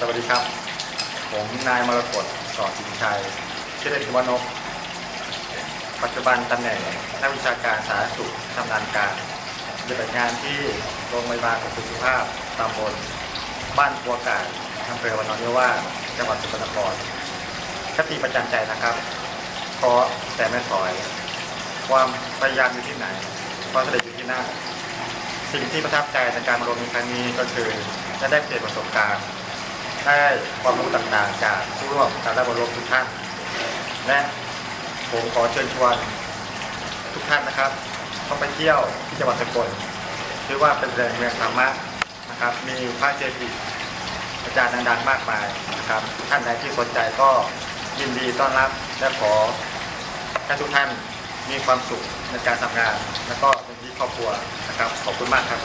สวัสดีครับ ผมนายมรกตสอนสินชัยชื่อเล่นว่านก ปัจจุบันตำแหน่งนักวิชาการสาธารณสุขทำงานการปฏิบัติงานที่โรงพยาบาลของสุขภาพตำบลบ้านปัวกาดอำเภอวันนอนเยาว่าจังหวัดสกลนครคติประจำใจนะครับเพราะแต่ไม่ถอย ความพยายามอยู่ที่ไหน ความสำเร็จอยู่ที่นั่นสิ่งที่ประทับใจในการมาลงในครั้งนี้ก็คือจะได้เปลี่ยนประสบการณ์ ได้ความรู้ต่างๆ จากผู้ร่วมการได้บรมทุกท่าน และผมขอเชิญชวนทุกท่านนะครับเข้าไปเที่ยวที่จังหวัดสกลถือว่าเป็นแหล่งเมืองธรรมะนะครับ มีพระเจดีย์อาจารย์ดังๆมากมายนะครับ ท่านใดที่สนใจก็ยินดีต้อนรับและขอให้ทุกท่านมีความสุขในการทำงาน แล้วก็เป็นที่ครอบครัวนะครับ ขอบคุณมากครับ